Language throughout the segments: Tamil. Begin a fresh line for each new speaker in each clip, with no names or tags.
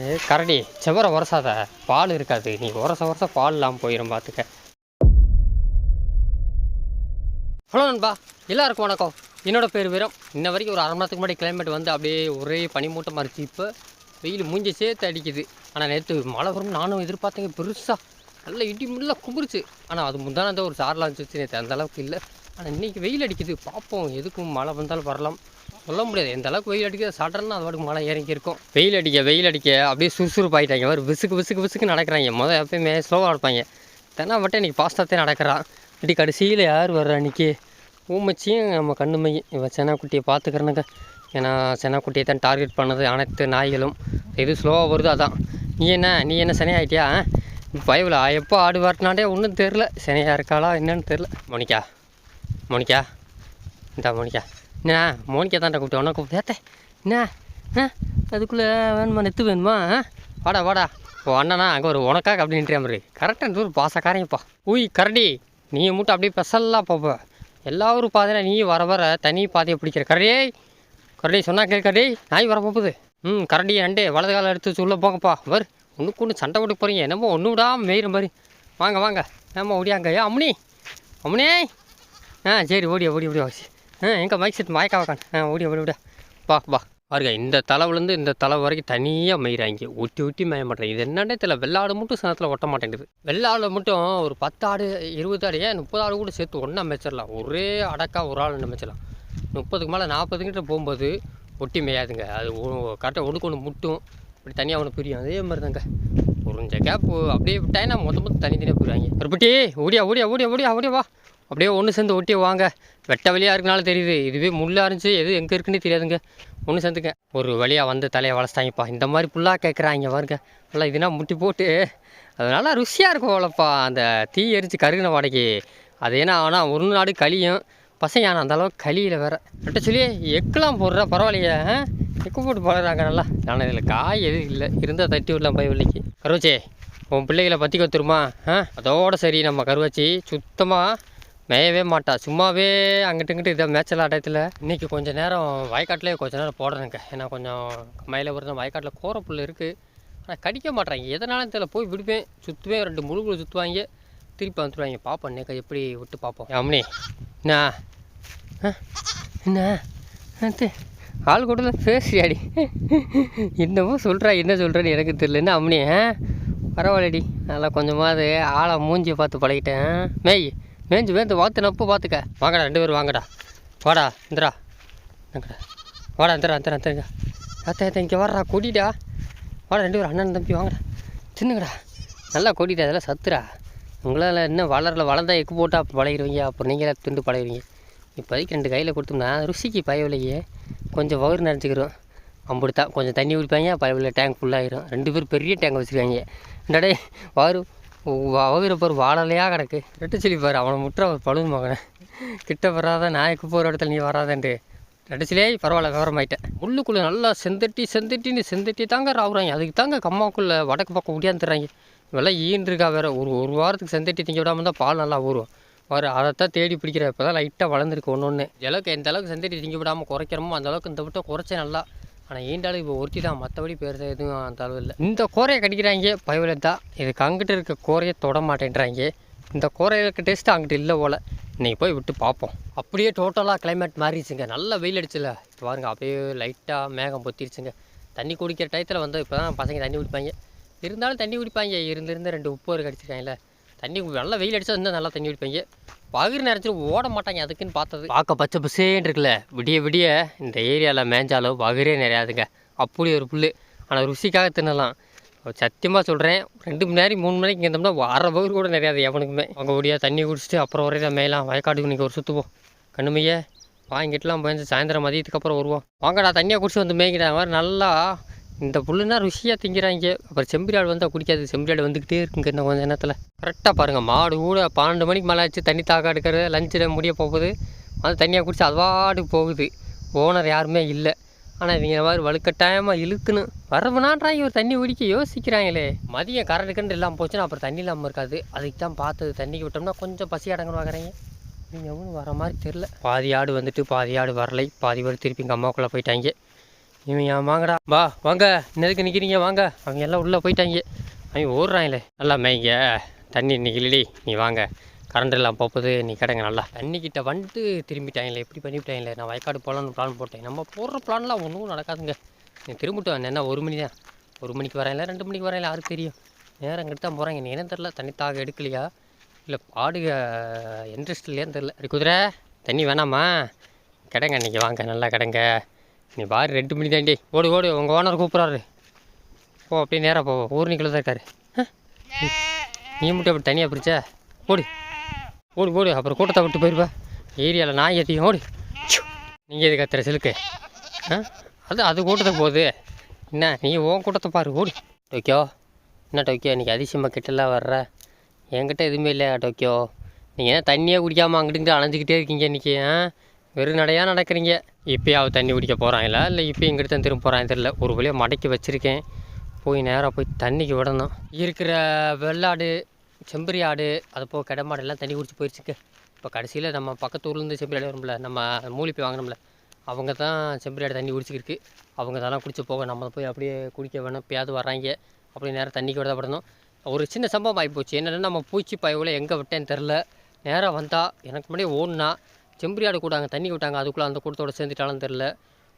ஏ கரடி செவரை உரசாத பால் இருக்காது. நீ உரச உரச பால் இல்லாமல் போயிடும் பார்த்துக்க ஹலோ நண்பா எல்லாருக்கும் வணக்கம். என்னோட பேர் வீரம். இன்ன வரைக்கும் ஒரு அரை மணி நேரத்துக்கு முன்னாடி கிளைமேட் வந்து அப்படியே ஒரே பனிமூட்டமாக இருந்துச்சு. இப்போ வெயில் மூஞ்சி சேர்த்து அடிக்குது. ஆனால் நேற்று மழை வரும் நானும் எதிர்பார்த்தேங்க பெருசாக நல்ல இடி முள்ள கும்பிருச்சு ஆனால் அது முந்தான அந்த ஒரு சாரலாம் இருந்துச்சு. நேற்று அந்த அளவுக்கு இல்லை. ஆனால் இன்றைக்கி வெயில் அடிக்குது. பார்ப்போம் எதுக்கும் மழை வந்தாலும் வரலாம். சொல்ல முடியாது. எந்த அளவுக்கு வெயில் அடிக்குது சடன்னா அது பாட்டுக்கு மழை இறங்கி இருக்கும். வெயில் அடிக்க வெயில் அடிக்க அப்படியே சுறுசுறுப்பாயிட்டாங்க. மாதிரி விசுக்கு விசுக்கு விசுக்கு நடக்கிறாங்க. மொதல் எப்பயுமே ஸ்லோவாக நடப்பாங்க. தென்னா மட்டும் இன்றைக்கி பாஸ்டாகத்தே நடக்கிறான் இப்படி கடைசியில் யார் வர்றா அன்றைக்கி ஊமச்சியும் நம்ம கண்ணுமையும். இவன் சென்னாக்குட்டியை பார்த்துக்கிறனுங்க. ஏன்னா செனாக்குட்டியை தான் டார்கெட் பண்ணது அனைத்து நாய்களும். எது ஸ்லோவாக வருதோ அதான். நீ என்ன நீ என்ன சனியாயிட்டியா? பயவில் எப்போ ஆடு வரட்டினாண்டே ஒன்றும் தெரில சனியாக இருக்காளா என்னன்னு தெரில மோனிக்கா மோனிக்கா இந்தா மோனிக்கா என்ன மோனிகா தான்டா கூப்பிட்டு உனக்கு கூப்பிட்டு என்ன ஆ அதுக்குள்ளே வேணுமா நெத்து வேணுமா ஆ வாடா வாடா ஓ அண்ணனா அங்கே ஒரு உனக்காக அப்படின்ற மாதிரி கரெக்டாக ஒரு பாசக்காரங்கப்பா உய் கரடி நீ மட்டும் அப்படியே பெசல்லாக போப்ப எல்லாரும் பாதையில் நீ வர வர தனி பாதையை பிடிக்கிற கரடியே கரடி சொன்னா கேள் கரடி நாய் வர போகுது ம் கரடி நண்டே வலது காலம் எடுத்து உள்ளே போங்கப்பா வர் ஒன்றுக்கு ஒன்று சண்டை போட்டு போகிறீங்க என்னமோ ஒன்று விடாமல் மேயிற மாதிரி வாங்க வாங்க ஏம்மா ஓடியாங்க ஏ அம்னி அம்னே ஆ சரி ஓடியா ஓடி ஓடியா ஆ எங்கே மைக் செட் மயக்கா வைக்கான் ஆ ஓடியா ஓடி ஓடியா வா வா. பாருங்க இந்த தலைவுலேருந்து இந்த தலை வரைக்கும் தனியாக மயிறாங்க. ஒட்டி ஒட்டி மேய மாட்டேன் இது என்னன்னே தெரியல. வெள்ளாடு மட்டும் சனத்தில் ஒட்ட மாட்டேங்குது. வெள்ளாடு மட்டும் ஒரு பத்து ஆடு இருபது ஆடு ஏன் முப்பது ஆடு கூட சேர்த்து ஒன்றா அமைச்சிடலாம் ஒரே அடக்கா ஒரு ஆள் அமைச்சிடலாம் முப்பதுக்கு மேலே நாற்பது கிட்ட போகும்போது ஒட்டி மேயாதுங்க. அது கரெக்டாக ஒன்றுக்கு ஒன்று முட்டும். இப்படி தனியாக ஒன்று பிரியும். அதே மாதிரி தாங்க புரிஞ்ச கேப்பு அப்படியே விட்டாங்கன்னா மொத்த மொத்தம் தனித்தனியாக போயிடுவாங்க ஒரு பட்டி ஓடியா ஓடியா ஓடியா ஓடியா ஓடியா வா. அப்படியே ஒன்று சேர்ந்து ஒட்டி வாங்க. வெட்ட வழியாக இருக்கனால தெரியுது. இதுவே முள்ளாக இருந்துச்சு. எது எங்கே இருக்குன்னு தெரியாதுங்க. ஒன்று சேர்ந்துங்க. ஒரு வழியாக வந்து தலையை வளர்த்தாங்கப்பா இந்த மாதிரி புல்லாக கேட்குறாங்க பாருங்க. நல்லா இதுனா முட்டி போட்டு. அது நல்லா ருசியாக இருக்கும் அவ்வளோப்பா. அந்த தீ எரிச்சு கருகின வாடகை அது ஏன்னா ஆனால் ஒரு நாடு கழியும் பசங்க ஆனால் அந்தளவுக்கு களியில் வேறு. வேற ரெட்ட சொல்லி எக்கெல்லாம் போடுற பரவாயில்லையே. ஆ? எக்கு போட்டு போடுறாங்க நல்லா. ஆனால் இதில் காய் எதுவும் இல்லை. இருந்தால் தட்டி விடலாம் போய் வெள்ளிக்கு. கருவச்சே உன் பிள்ளைகளை பற்றி கொத்துருமா? ஆ? அதோட சரி நம்ம கருவச்சி. சுத்தமாக மேயவே மாட்டா. சும்மாவே அங்கிட்டு இங்கிட்டு இதை மேய்ச்சல் ஆட்டத்தில் இன்றைக்கி கொஞ்சம் நேரம் வயக்காட்டிலே கொஞ்சம் நேரம் போடுறேங்க ஏன்னா கொஞ்சம் மயில வருது வயக்காட்டில் கோர புல் இருக்குது ஆனால் கடிக்க மாட்றாங்க எதனாலும் தெரியல. போய் விடுவேன். சுற்றுவேன் ரெண்டு முழுகுல சுற்றுவாங்க திருப்பி வந்துடுவாங்க பார்ப்போம் இன்னைக்கு எப்படி விட்டு பார்ப்போம் அம்மனி என்ன? ஆ? என்ன? அது ஆள் கூட பேசுறியாடி? என்னமோ சொல்கிறா என்ன சொல்கிறேன்னு எனக்கு தெரியல. என்ன அம்மனி பரவாயில்லடி. நல்லா கொஞ்சமாவது ஆளை மூஞ்சியை பார்த்து பழகிட்டேன். மேய். வேஞ்சு வேந்து வாத்து நப்பு பார்த்துக்க வாங்கடா ரெண்டு பேரும் வாங்கடா. வாடா இந்திரா இந்தங்கடா. வாடா இந்திரா இந்திரா இந்திரங்க அத்தை அத்தை இங்கே வர்றா கொடிடா. வாடா ரெண்டு பேரும் அண்ணன் தம்பி வாங்கடா. சின்னங்கடா நல்லா கொடிடா அதெல்லாம் சத்துடா. உங்களால் இன்னும் வளரல வளர்ந்தா எக்கு போட்டால் பழகிடுவீங்க அப்புறம் நீங்களே துண்டு பழகிடுவீங்க. இப்போதைக்கு ரெண்டு கையில் கொடுத்தோம்னா ருசிக்கு பயவில்லையே. கொஞ்சம் வயிறு நினச்சிக்கிறோம் அம்புடுத்தான் கொஞ்சம் தண்ணி குடிப்பாங்க பயவில் டேங்க் ஃபுல்லாகிடும் ரெண்டு பேரும் பெரிய டேங்க் வச்சுருக்காங்க. இந்தாடே வாரு. வயிறு பாரு வாழலையாக கிடக்கு ரெட்டு பார் அவனை முற்ற ஒரு பழுது மகனை. கிட்ட வராத நாய்க்கு போகிற இடத்துல நீ வராதன்ட்டு ரெட்டச்சிலே பரவாயில்ல விவரமாயிட்டேன். உள்ளுக்குள்ளே நல்லா செந்தட்டி செந்தட்டின்னு செந்தட்டி தாங்க ராவுறாங்க. அதுக்கு தாங்க கம்மாக்குள்ளே வடக்கு பக்கம் முடியாந்துடுறாங்க இவெல்லாம் ஈன்றிருக்கா வேறு. ஒரு ஒரு வாரத்துக்கு செந்தட்டி திங்க விடாமல் தான் பால் நல்லா ஊறும். வர அதைத்தான் தேடி பிடிக்கிற இப்போ தான் லைட்டாக வளர்ந்துருக்கு ஒன்று ஒன்று அளவுக்கு எந்த அளவுக்கு செந்தட்டி திங்க விடாமல் குறைக்கிறோமோ அந்த அளவுக்கு இந்த விட்டம் குறைச்சே நல்லா ஆனால் ஈண்டாலும் இப்போ ஒருத்தி தான். மற்றபடி பெருசாக எதுவும் அந்த அளவு இல்லை. இந்த கோரையை கடிக்கிறாங்க பயவில் தான் இதுக்கு அங்கிட்டு இருக்க கோரையை தொட மாட்டேன்றாங்க இந்த கோரைகளுக்கு டேஸ்ட்டு அங்கிட்டு இல்லை போல். இன்றைக்கி போய் விட்டு பார்ப்போம் அப்படியே டோட்டலாக கிளைமேட் மாறிடுச்சுங்க. நல்ல வெயில் அடிச்சுல. இப்போ பாருங்க அப்படியே லைட்டாக மேகம் பொத்திருச்சுங்க. தண்ணி குடிக்கிற டயத்தில் வந்து இப்போ தான் பசங்க தண்ணி குடிப்பாங்க இருந்தாலும் தண்ணி குடிப்பாங்க இருந்திருந்து ரெண்டு உப்பு ஒரு கடிச்சிருக்காங்கல்ல தண்ணி நல்லா வெயில் அடித்தா இருந்தால் நல்லா தண்ணி குடிப்பாங்க. பகிர் நேரத்தில் ஓட மாட்டாங்க அதுக்குன்னு பார்த்தது. பார்க்க பச்சை பசேன்னு இருக்குல்ல. விடிய விடிய இந்த ஏரியாவில் மேஞ்சாலும் பகிரே நிறையாதுங்க. அப்படி ஒரு புல் ஆனால் ருசிக்காக தின்னலாம். சத்தியமாக சொல்கிறேன் ரெண்டு மணி நேரம் மூணு மணிக்கு இங்கே இருந்தோம்னா அரை பகுதி கூட நிறையாது எவனுக்குமே. அங்கே ஓடியா தண்ணி குடிச்சிட்டு அப்புறம் வரையும் மேலாம் வயக்காட்டுக்கு இன்றைக்கி ஒரு சுற்றுவோம் கண்ணுமையே வாங்கிட்டுலாம் போய் சாயந்தரம் மதியத்துக்கு அப்புறம் வருவோம். வாங்கடா தண்ணியை குடிச்சு வந்து மேய்க்கிற மாதிரி நல்லா இந்த புல்லுனா ருசியாக திங்கிறாங்க. அப்புறம் செம்பிராடு வந்தால் குடிக்காது. செம்பிராடு வந்துக்கிட்டே இருக்குங்க இன்னும் கொஞ்சம் நேரத்தில். கரெக்டாக பாருங்கள் மாடு கூட பன்னெண்டு மணிக்கு மேலே ஆச்சு. தண்ணி தாக்கா எடுக்கிறது லஞ்சில் முடிய போகுது. அது தண்ணியை குடிச்சு அது போகுது. ஓனர் யாருமே இல்லை. ஆனால் இவங்க மாதிரி வலுக்கட்டாயமாக இழுக்குன்னு வரவுனான்றாங்க. ஒரு தண்ணி குடிக்க யோசிக்கிறாங்களே. மதியம் கரண்ட் கண்டு இல்லாமல் போச்சுன்னா அப்புறம் தண்ணி இல்லாமல் இருக்காது. அதுக்கு தான் பார்த்தது. தண்ணிக்கு விட்டோம்னா கொஞ்சம் பசி அடங்கன்னு பார்க்குறீங்க நீங்கள் எவ்வளோ வர மாதிரி தெரில பாதி ஆடு வந்துட்டு பாதி ஆடு வரலை. பாதி பேர் திருப்பி எங்கள் அம்மாவுக்குள்ளே போயிட்டாங்க. இவங்க வாங்கடா. வா வாங்க. இன்னதுக்கு நிற்கிறீங்க வாங்க. அவங்க எல்லாம் உள்ளே போயிட்டாங்க. அவங்க ஓடுறாங்களே நல்லா மேய்ங்க. தண்ணி இன்னைக்கு நீ வாங்க. கரண்ட் எல்லாம் போகுது. நீ கிடங்க நல்லா. தண்ணிக்கிட்ட வந்துட்டு திரும்பிட்டாங்களே எப்படி பண்ணிவிட்டாங்களே நான் வயக்காடு போகலான்னு பிளான் போட்டேன். நம்ம போடுற பிளான்லாம் ஒன்றும் நடக்காதுங்க. நீ திரும்பிட்டு என்ன ஒரு மணி தான் ஒரு மணிக்கு வரையில ரெண்டு மணிக்கு வரையில யாருக்கு தெரியும்? நேரம் அங்கிட்டு தான் போகிறாங்க நீ என்ன தெரில தண்ணி தாக எடுக்கலையா? இல்லை பாடுக. இன்ட்ரெஸ்ட் இல்லையான்னு தெரில குதிரை தண்ணி வேணாமா? கிடங்க இன்னைக்கு வாங்க. நல்லா கிடங்க. நீ பாரு ரெண்டு மணி தாண்டி. ஓடு ஓடு உங்கள் ஓனர் கூப்பிட்றாரு. போ அப்படியே நேராக போ. ஊர்னிக்குள்ளே தான் இருக்காரு. ஆ? நீ- நீ மட்டும் அப்படி தனியாக பிரிச்ச? ஓடு. ஓடு ஓடி அப்புறம் கூட்டத்தை விட்டு போயிருப்பா. ஏரியாவில் நாய் ஏற்றியும் ஓடு. நீங்கள் எது அத்தனை சிலுக்கு? ஆ? அது அது கூட்டத்தை போகுது. என்ன நீ உன் கூட்டத்தை பாரு. ஓடு. டோக்கியோ என்ன டோக்கியோ இன்றைக்கி அதிசயமாக கிட்டலாம் வர்ற? என்கிட்ட எதுவுமே இல்லையா டோக்கியோ? நீங்கள் என்ன தண்ணியே குடிக்காமல் அங்கிட்டு அலைஞ்சிக்கிட்டே இருக்கீங்க இன்றைக்கி ஆ? வெறுநடையாக நடக்கிறீங்க? இப்போயாவது தண்ணி குடிக்க போகிறாங்களா இல்லை இப்போ எங்கிட்ட தான் திரும்ப போகிறாங்க தெரியல. ஒரு வழியாக மடக்கி வச்சுருக்கேன். போய் நேராக போய் தண்ணிக்கு விடணும். இருக்கிற வெள்ளாடு செம்பரி ஆடு அது போக கிடமாடு எல்லாம் தண்ணி குடிச்சு போயிடுச்சுங்க இப்போ கடைசியில் நம்ம பக்கத்து ஊர்லேருந்து செம்பரி ஆடு வரும்ல நம்ம மூலிப்பை வாங்கினோம்ல அவங்க தான் செம்பரி ஆடு தண்ணி குடிச்சிருக்கு அவங்க தான் குடிச்சு போக நம்ம போய் அப்படியே குடிக்க வேணும். எப்பயாவது வர்றாங்க. அப்படியே நேராக தண்ணிக்கு விடப்படணும் விடணும். ஒரு சின்ன சம்பவம் ஆகிப்போச்சு என்னென்னா நம்ம பூச்சி பயவில் எங்கே விட்டேன்னு தெரில நேராக வந்தால் எனக்கு முன்னாடியே ஓடுனா செம்பரி ஆடு கூடாங்க தண்ணி விட்டாங்க. அதுக்குள்ளே அந்த கூட்டத்தோட சேர்ந்துட்டாலும் தெரில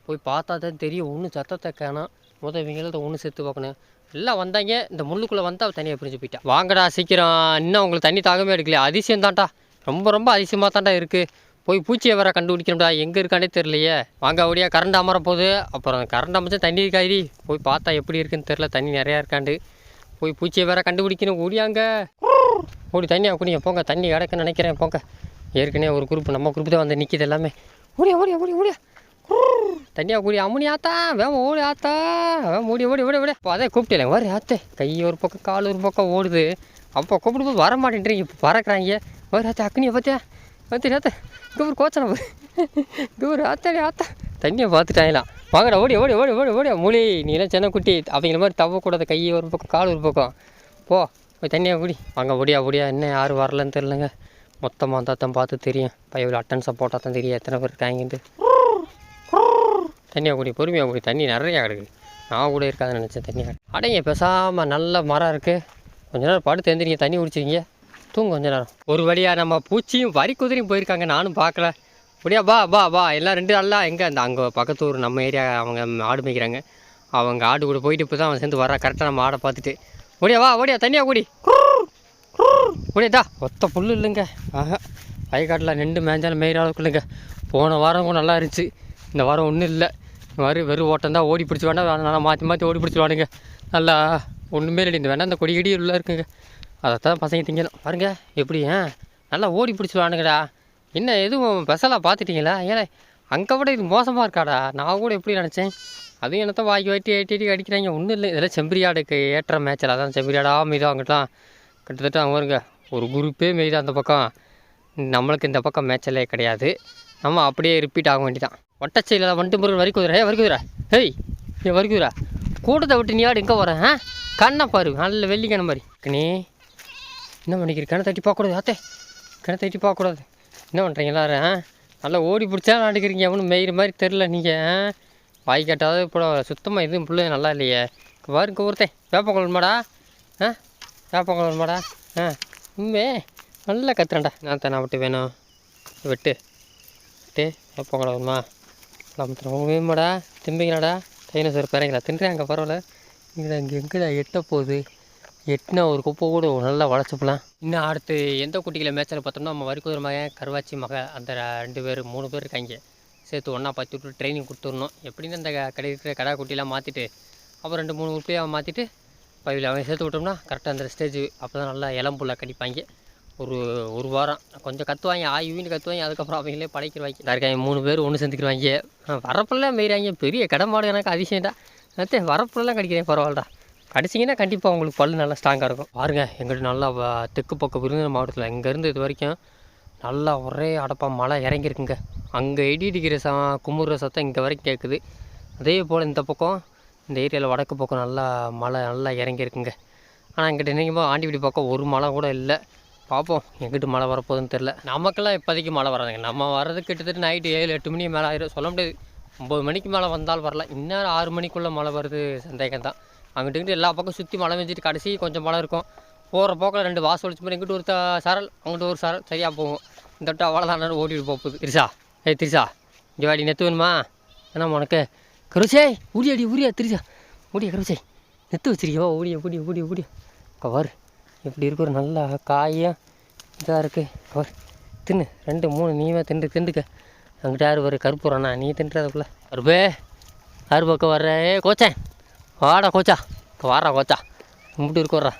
போய் பார்த்தா தான் தெரியும். ஒன்றும் சத்தத்தை காணும். முதல் இவங்கள ஒன்று சேர்த்து பார்க்கணும். எல்லாம் வந்தாங்க. இந்த முள்ளுக்குள்ளே வந்தால் தனியாக பிரிஞ்சு போயிட்டா. வாங்கடா சீக்கிரம். இன்னும் உங்களுக்கு தண்ணி தாகமே எடுக்கலையா. அதிசயம் தான்டா. ரொம்ப ரொம்ப அதிசயமாக தான்டா இருக்குது போய் பூச்சியை வேற கண்டுபிடிக்கணும்டா. எங்கே இருக்கானே தெரியலையே. வாங்க அப்படியே கரண்ட் அமர போகுது அப்புறம் கரண்ட் அமைச்சா தண்ணி இருக்காடி போய் பார்த்தா எப்படி இருக்குன்னு தெரில தண்ணி நிறையா இருக்காண்டு. போய் பூச்சியை வேற கண்டுபிடிக்கணும். ஓடியாங்க. ஓடி தண்ணியாக குடிங்க. போங்க. தண்ணி கிடக்குன்னு நினைக்கிறேன். போங்க. ஏற்கனவே ஒரு குரூப் நம்ம குரூப் தான் வந்து நிற்கிது எல்லாமே. ஓடியா ஓடியா ஓடியா ஓடியா. தண்ணியாக கூடி அம்முனி ஆத்தா வேம ஓடி ஆத்தா. வேம ஓடி ஓடி ஓடி ஓடி. இப்போ அதே கூப்பிட்டேன் வர ஆத்தே. கை ஒரு பக்கம் கால் ஒரு பக்கம் ஓடுது. அப்போ கூப்பிடும்போது வர மாட்டேன்றீங்க இப்போ பறக்கிறாங்க. வர ஆத்தா அக்னியை பார்த்தியா பார்த்து ஆத்தா. இங்கே கோச்சனை பாரு. இங்கே ஆத்தாடி ஆத்தா. தண்ணியை பார்த்துட்டாங்களாம். வாங்கடா ஓடி ஓடி ஓடி ஓடி ஓடி. மூலி நீ எல்லாம் சின்ன குட்டி. அவங்கள மாதிரி தவக்கூடாது கை ஒரு பக்கம் கால் ஒரு பக்கம். போ போய் தண்ணியாக குடி. வாங்க ஓடியா ஓடியா? என்ன யாரும் வரலன்னு தெரிலங்க மொத்தமாக வந்தால் தான் பார்த்து தெரியும். பையவில் அட்டன்ஸை போட்டால் தான் தெரியும். எத்தனை பேர் இருக்காங்கன்ட்டு தண்ணியாக குடி பொறுமையாக கூடிய தண்ணி நிறையா கிடக்குது நான் கூட இருக்காதுன்னு நினச்சேன் தண்ணியாக அடங்க பேசாமல் நல்ல மரம் இருக்குது கொஞ்ச நேரம் படுத்து எழுந்திரிங்க. தண்ணி குடிச்சிருங்க. தூங்க கொஞ்ச நேரம். ஒரு வழியாக நம்ம பூச்சியும் வரி குதிரையும் போயிருக்காங்க. நானும் பார்க்கல. அப்படியா பா பா பா எல்லாம் ரெண்டு நாளாக எங்கே? அந்த அங்கே பக்கத்து ஊர் நம்ம ஏரியா அவங்க ஆடு மேய்க்கிறாங்க. அவங்க ஆடு கூட போயிட்டு இப்போ தான் அவன் சேர்ந்து வரா கரெக்டாக நம்ம ஆடை பார்த்துட்டு. ஓடியா வா ஓடியா. தண்ணியாக குடி. ஓடியாதா ஒத்த புல் இல்லைங்க. ஆஹா வயக்காட்டில் நின்று மேஞ்சாலும் மேயிற அளவுக்கு இல்லைங்க. போன வாரம் கூட நல்லா இருந்துச்சு. இந்த வாரம் ஒன்றும் இல்லை. இந்த மாதிரி வெறும் ஓட்டம் தான் ஓடி பிடிச்சி வேணா நல்லா மாற்றி மாற்றி ஓடி பிடிச்சிடுவானுங்க நல்லா ஒன்றுமே இல்லை இந்த வேண்டாம் இந்த கொடி கிடி உள்ள இருக்குங்க. அதைத்தான் பசங்க திங்கணும். பாருங்க எப்படி ஆ நல்லா ஓடி பிடிச்சிடுவானுங்கடா என்ன எதுவும் ஸ்பெஷலாக பார்த்துட்டீங்களா? ஏன்னா அங்கே விட இது மோசமாக இருக்காடா. நான் கூட எப்படி நினச்சேன். அதுவும் என்னத்தான் வாய்க்கு வாட்டி ஏட்டி எட்டி அடிக்கிறாங்க. ஒன்றும் இல்லை. இதெல்லாம் செம்பரியாடுக்கு ஏற்ற மேட்சில் அதான் செம்பரியாடா மீதம் அங்கிட்டலாம். கிட்டத்தட்ட அவங்க வருங்க ஒரு குரூப்பே மெய்து அந்த பக்கம் நம்மளுக்கு இந்த பக்கம் மேட்சலே கிடையாது. நம்ம அப்படியே ரிப்பீட் ஆக வேண்டிதான் ஒட்டச்சையில் வந்துட்டு முருகன் வரி குதிரை ஏ வரி குதிரை. ஹேய் ஏ வரி குதிரை. கூட்டத்தை விட்டு நீ ஆடு எங்கே வரேன் ஆ? கண்ணை பாரு நல்ல வெள்ளிக்கணை மாதிரி. நீ என்ன பண்ணிக்கிற? கிணறு தட்டி பார்க்கக்கூடாது ஆத்தே. கிணறு தட்டி பார்க்கக்கூடாது. என்ன பண்ணுறீங்க எல்லாரும் நல்லா ஓடி பிடிச்சா விளாண்டுக்கிறீங்க எவனும் மெயிற மாதிரி தெரில நீங்கள் வாய் கேட்டாவது இப்போ சுத்தமாக எதுவும் பிள்ளை நல்லா இல்லையே. பாருங்க ஒருத்தன். வேப்பங்குளம்மாடா ஆ? வேப்பங்குளம்மாடா ஆ? உண்மே நல்லா கத்துறேன்டா நான் தானே விட்டு வேணும். வெட்டு. வெட்டு. வருமா? நம்ம வேணுமாடா திம்பிங்களாடா? டைனோசர் தின்றேன் தின்றாங்க பரவாயில்ல. இங்கே இங்கே எங்கடா எட்ட போகுது? எட்டுனா ஒரு குப்பை கூட நல்லா வளர்ச்சிப்பலாம் இன்னும் அடுத்து எந்த குட்டிகளை மேய்ச்சல் பார்த்தோம்னா நம்ம வரிக்குதிரை மகன் கருவாச்சி மகன் அந்த ரெண்டு பேர் மூணு பேர் இருக்காங்க. சேர்த்து ஒன்றா பார்த்து விட்டு ட்ரைனிங் கொடுத்துடணும். எப்படின்னு அந்த கடை இருக்கிற கடா குட்டிலாம் மாற்றிட்டு அப்புறம் ரெண்டு மூணு குட்டியாக மாற்றிட்டு பையில் அவன் சேர்த்து விட்டோம்னா கரெக்டாக அந்த ஸ்டேஜ் அப்போ தான் நல்லா இளம்புள்ள கடிப்பாங்க. ஒரு ஒரு வாரம் கொஞ்சம் கத்துவாங்க ஆயுவின்னு கத்துவாங்க அதுக்கப்புறம் அவங்களே படைக்கிறவாங்க இருக்காங்க மூணு பேர் ஒன்று சேர்ந்துக்கிறவாங்க வரப்பெல்லாம் மேய்கிறாங்க பெரிய கடம்பாடு எனக்கு அதிசயம் தான் அத்தே வரப்புலாம் கடிக்கிறேன் பரவாயில்லடா. கடிச்சிங்கன்னா கண்டிப்பாக உங்களுக்கு பல்லு நல்லா ஸ்ட்ராங்காக இருக்கும். பாருங்கள் எங்கிட்ட நல்லா தெற்கு பக்கம் விருதுநகர் மாவட்டத்தில் இங்கேருந்து இது வரைக்கும் நல்லா ஒரே அடப்பாக மழை இறங்கியிருக்குங்க. அங்கே இடி இடிக்கிற ச குமுற சத்தம் இங்கே வரைக்கும் கேட்குது அதே போல் இந்த பக்கம் இந்த ஏரியாவில் வடக்கு பக்கம் நல்லா மழை நல்லா இறங்கியிருக்குங்க. ஆனால் எங்கிட்ட நீங்கள் ஆண்டிவிடி பக்கம் ஒரு மழை கூட இல்லை. பார்ப்போம் எங்கிட்டு மழை வரப்போகுதுன்னு தெரில நமக்கெல்லாம் இப்போதைக்கு மழை வராதுங்க. நம்ம வர்றது கிட்டத்தட்ட நைட்டு ஏழு எட்டு மணி மேலே ஆயிரும். சொல்ல முடியாது. ஒம்பது மணிக்கு மேலே வந்தால் வரல. இன்னும் ஆறு மணிக்குள்ளே மழை வருது சந்தேகம் தான். அங்கிட்டு எல்லா பக்கம் சுற்றி மழை பெஞ்சிட்டு கடைசி கொஞ்சம் மழை இருக்கும். போகிற போக்கில் ரெண்டு வாசல் வச்சு மாதிரி இங்கிட்டு ஒரு த- சரல் அங்கிட்டு ஒரு சரல் சரியாக போகும். இந்த விட்டு அவ்வளோதான் ஓடிட்டு போகுது. திரிசா ஏய் திரிசா இங்கே வாடி நெத்து வேணுமா? என்ன உனக்கு? கருசே ஊடியாடி ஊரியா திரிசா. ஊடியா கருசே. நெத்து வச்சிருக்கியோ? ஊடிய ஊடிய ஊடிய ஊடிய. கவர் இப்படி இருக்கு ஒரு நல்ல காயாக இதாக இருக்குது கவர் தின்னு. ரெண்டு மூணு நீவே தின்று திண்டுக்க அங்கிட்ட யார் ஒரு கருப்புறண்ணா நீ தின்றதுக்குள்ள கருப்பே யார் பக்கம் வர்ற? ஏ கோச்சேன் வாடா கோச்சா. வாடா கோச்சா. கும்பிட்டு இருக்கோட்றா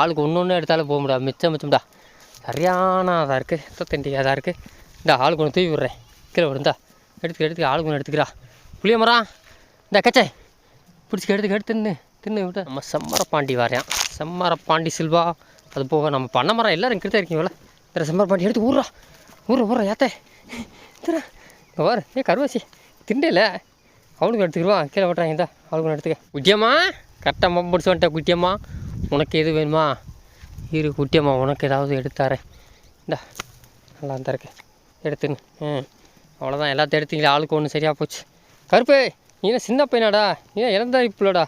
ஆளுக்கு ஒன்று ஒன்று எடுத்தாலும் போக முடியாது. மிச்சம் மிச்சம்டா சரியான அதாக இருக்குது ரத்தத்திண்டியாக இருக்குது இந்த ஆளுக்கு ஒன்று தூவி விட்றேன். கீழே விடுந்தா எடுத்து எடுத்துக்க ஆளுக்கு ஒன்று எடுத்துக்கிறா. புளிய மரம் இந்த கச்சை. பிடிச்சி எடுத்து எடுத்து தின்னு தின்னு விட்டு. நம்ம செம்மர பாண்டி வரையான் செம்மர பாண்டி சில்வா. அது போக நம்ம பண்ண மரம் எல்லாரும் கிட்ட இருக்கீங்களா இந்த செம்மர பாண்டி எடுத்து ஊர்றா. ஊர்ற ஊர்ற ஏத்தே இங்கே வாரு ஏ கருவாசி. திண்டல அவனுக்கு எடுத்துக்கிடுவான் கீழே விட்டுறாங்க இந்த. அவளுக்கு ஒன்று எடுத்துக்க. குட்டியம்மா கரெக்டாக மம் பிடிச்சி வந்துட்டேன் குட்டியம்மா. உனக்கு எது வேணுமா? இரு குட்டியம்மா உனக்கு ஏதாவது எடுத்தாரேன் இந்தா நல்லா தான் இருக்கு. எடுத்துன்னு. ம். அவ்வளோதான் எல்லாத்தையும் எடுத்தீங்களா ஆளுக்கு ஒன்று சரியாக போச்சு. கருப்பு நீ என்ன சின்ன பையனாடா? நீ என்ன இறந்தா இப்பலடா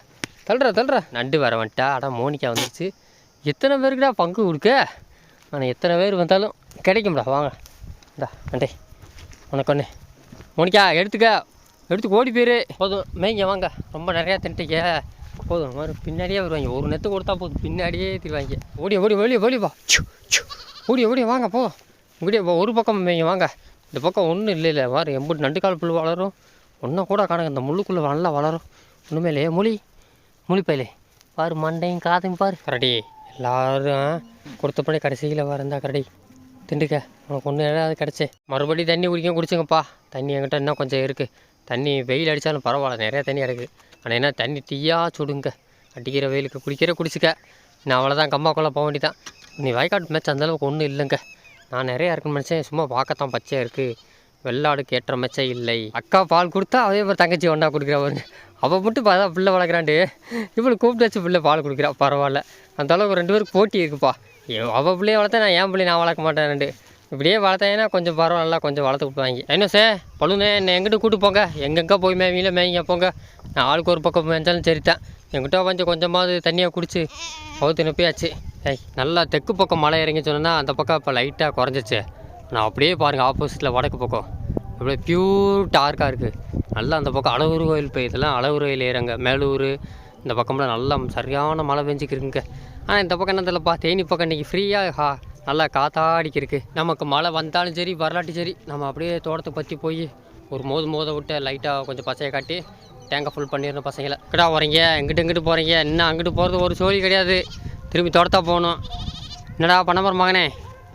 தள்ளுற தள்ளுற நண்டு வர வந்துட்டா. அடா மோனிக்கா வந்துருச்சு. எத்தனை பேருக்குடா பங்கு கொடுக்க? ஆனால் எத்தனை பேர் வந்தாலும் கிடைக்கும்டா. வாங்க. இந்தா நண்டே. உனக்கு ஒன்று மோனிக்கா எடுத்துக்க. எடுத்து ஓடி போயிரு. போதும். மேய்ங்க வாங்க. ரொம்ப நிறையா தின்ட்டுக்க போதும். மாதிரி பின்னாடியே வருவாங்க. ஒரு நேரத்துக்கு கொடுத்தா போதும். பின்னாடியே திருவாங்க ஓடி ஓடி வெளியே வெளியே வா. ஓடி ஓடி வாங்க போ. இப்படியே போ ஒரு பக்கம் மேய்ங்க வாங்க. இந்த பக்கம் ஒன்றும் இல்லை இல்லை வாரு எம்புட்டு நண்டு கால் புல் வளரும். ஒன்றும் கூட காணுங்க இந்த முள்ளுக்குள்ளே நல்லா வளரும். ஒன்றுமே இல்லையே மொழி மொழிப்பையிலே பாரு மண்டையும் காதையும் பாரு. கரடி. எல்லாரும் கொடுத்தபடி கடைசியில் வரந்தா கரடி. திண்டுக்க. உனக்கு ஒன்று ஏதாவது கிடச்சி. மறுபடியும் தண்ணி குடிக்க குடிச்சுங்கப்பா. தண்ணி என்கிட்ட இன்னும் கொஞ்சம் இருக்குது தண்ணி வெயில் அடித்தாலும் பரவாயில்ல. நிறையா தண்ணி இருக்குது ஆனால் என்ன தண்ணி டீயா சுடுங்க. அடிக்கிற வெயிலுக்கு குடிக்கிற குடிச்சுக்க. நான் அவ்வளோதான் கம்மாக்குள்ளே போக வேண்டிதான் நீ வயக்காட்டு மேட்ச் அந்தளவுக்கு ஒன்றும் இல்லைங்க. நான் நிறையா இருக்குன்னு நினச்சேன். சும்மா பார்க்கத்தான் பச்சையாக இருக்குது வெள்ளாடுக்கு ஏற்ற மச்சே இல்லை. அக்கா பால் கொடுத்தா அதே மாதிரி தங்கச்சி ஒன்றா கொடுக்குறவருங்க அவள் மட்டும் பார்த்தா பிள்ளை வளர்க்குறாண்டு இவளை கூப்பிட்டு வச்சு பிள்ளை பால் கொடுக்குறா. பரவாயில்ல. அந்த அளவுக்கு ரெண்டு பேருக்கு போட்டி இருக்குப்பா. அவள் பிள்ளைய வளர்த்தா நான் ஏன் பிள்ளை நான் வளர்க்க மாட்டேன் இப்படியே வளர்த்தேன்னா கொஞ்சம் பரவாயில்ல கொஞ்சம் வளர்த்து விட்டுவாங்க என்ன சார் பழுனே என்னை எங்கிட்ட கூட்டு போங்க. எங்கெங்கே போய் மேவியில் மேய்ங்க போங்க. நான் ஆளுக்கு ஒரு பக்கம் மேய்ஞ்சாலும் சரிதான் எங்கிட்ட கொஞ்சம் கொஞ்சமாவது தண்ணியாக குடிச்சு அவுத்து நிப்பியாச்சு. ஏய் நல்லா தெற்கு பக்கம் மலை இறங்கி சொன்னால் அந்த பக்கம் இப்போ லைட்டாக குறைஞ்சிச்சு நான் அப்படியே பாருங்கள் ஆப்போசிட்டில் வடக்கு பக்கம். அப்படியே பியூர் டார்க்காக இருக்குது நல்லா அந்த பக்கம் அழகுரு கோயில் போய் இதெல்லாம் அளவுரு கோயில் ஏறுங்க. மேலூர் இந்த பக்கம்லாம் நல்லா சரியான மழை பெஞ்சிக்கிருங்க ஆனால் இந்த பக்கம் என்ன தெரியலப்பா தேனி பக்கம் இன்றைக்கி ஃப்ரீயாக ஹா நல்லா காத்தாடிக்கிருக்கு நமக்கு மழை வந்தாலும் சரி வரலாட்டி சரி நம்ம அப்படியே தோட்டத்தை பற்றி போய் ஒரு மோது மோத விட்டு லைட்டாக கொஞ்சம் பச்சையை காட்டி டேங்கை ஃபுல் பண்ணிடணும் பசங்களை. எங்கடா வரீங்க எங்கிட்டு இங்கிட்டு போகிறீங்க இன்னும் அங்கிட்டு போகிறது ஒரு சோழி கிடையாது. திரும்பி தோட்டத்தா போகணும். என்னடா பண்ண மகனே?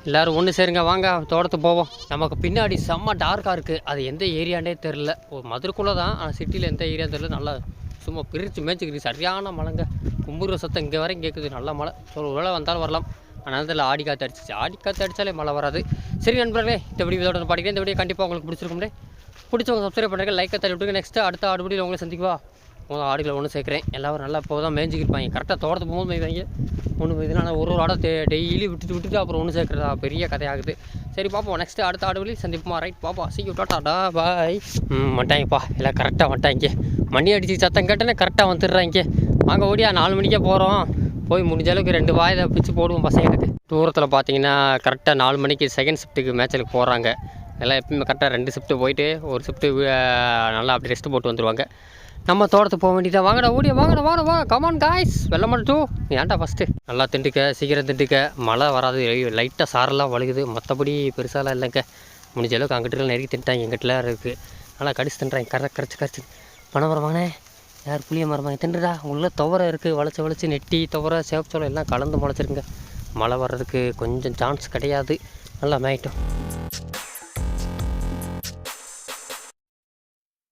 எல்லாரும் ஒன்று சேருங்க வாங்க தோட்டத்துக்கு போவோம். நமக்கு பின்னாடி செம்ம டார்க்காக இருக்குது அது எந்த ஏரியான்னே தெரில ஒரு மதுரைக்குள்ளே தான் ஆனால் சிட்டியில் எந்த ஏரியா தெரில நல்லா சும்மா பிரித்து மேய்ச்சிக்கிது சரியான மழைங்க. கும்புற சத்தம் இங்கே வரைக்கும் கேட்குது நல்ல மழை. ஒரு வேளை வந்தாலும் வரலாம். ஆனால் அதில் ஆடி காற்று அடிச்சிச்சு ஆடி காற்று அடித்தாலே மழை வராது. சரி நண்பர்களே இந்த வீடியோ இதோட படிக்கிறேன். இந்த வீடியோ கண்டிப்பாக உங்களுக்கு பிடிச்சிருக்கும்டே பிடிச்சவங்க சப்ஸ்கிரைப் பண்ணுறேன் லைக்கை தள்ளி விட்டுருங்க. நெக்ஸ்ட்டு அடுத்த ஆடுபடியில் உங்களை சந்திக்குவா. போதும் ஆடுகளை ஒன்று சேர்க்குறேன். எல்லாரும் நல்லா இப்போ தான் மேய்ஞ்சிக்கிருப்பாங்க கரெக்டாக தோட்டத்துக்கு போகும்போது மேய்வாங்க. ஒன்று ஆனால் ஒரு ஒரு ஆடை டெய்லி விட்டுட்டு விட்டுட்டு அப்புறம் ஒன்று சேர்க்குறதா? பெரிய கதையாகுது. சரி பார்ப்போம் நெக்ஸ்ட்டு அடுத்த ஆடுபடி சந்திப்போமா? ரைட் பாப்பா சீக்கிரம் டாட்டாடா பாய் ம் வந்துட்டாங்கப்பா. எல்லாம் கரெக்டாக மட்டாங்க மணி அடிச்சு சத்தம் கேட்டேனே கரெக்டாக வந்துடுறாங்க. வாங்க ஓடியா. நாலு மணிக்கே போகிறோம் போய் முடிஞ்ச அளவுக்கு ரெண்டு வாயை பிச்சு போடுவோம் பசங்களுக்கு தூரத்தில் பார்த்தீங்கன்னா கரெக்டாக நாலு மணிக்கு செகண்ட் ஷிஃப்ட்டுக்கு மேச்சலுக்கு போகிறாங்க எல்லாம் எப்பவுமே கரெக்டாக ரெண்டு ஷிஃப்ட்டு போயிட்டு ஒரு ஷிஃப்ட்டு நல்லா அப்படி ரெஸ்ட் போட்டு வந்துடுவாங்க நம்ம தோட்டத்துக்கு போக வேண்டியதா? வாங்கடா ஓடிய வாங்கடா வாங்கடா வாங்க கமான் காய்ஸ் வெள்ள மட்டும் டூ. ஏன்டா ஃபஸ்ட்டு நல்லா திண்டுக்க சீக்கிரம் திண்டுக்க. மழை வராது லைட்டாக சாரெல்லாம் வழுகுது. மற்றபடி பெருசாலாம் இல்லைங்க. முடிஞ்ச அளவுக்கு அங்கிட்டு நெருக்கி தின்ட்டாங்க. எங்கிட்டலாம் இருக்குது நல்லா கடிச்சு தின்றாங்க. கரை கரைச்சி கரைச்சி. பணம் வரவானே யார் புளிய மரமாங்க? தின்றுடா. உள்ளே துவரை இருக்குது வளைச்சி வளைச்சி நெட்டி துவரை சேவச்சோளம் எல்லாம் கலந்து முளைச்சிருங்க. மழை வர்றதுக்கு கொஞ்சம் சான்ஸ் கிடையாது. நல்லா மேயிட்டோம்.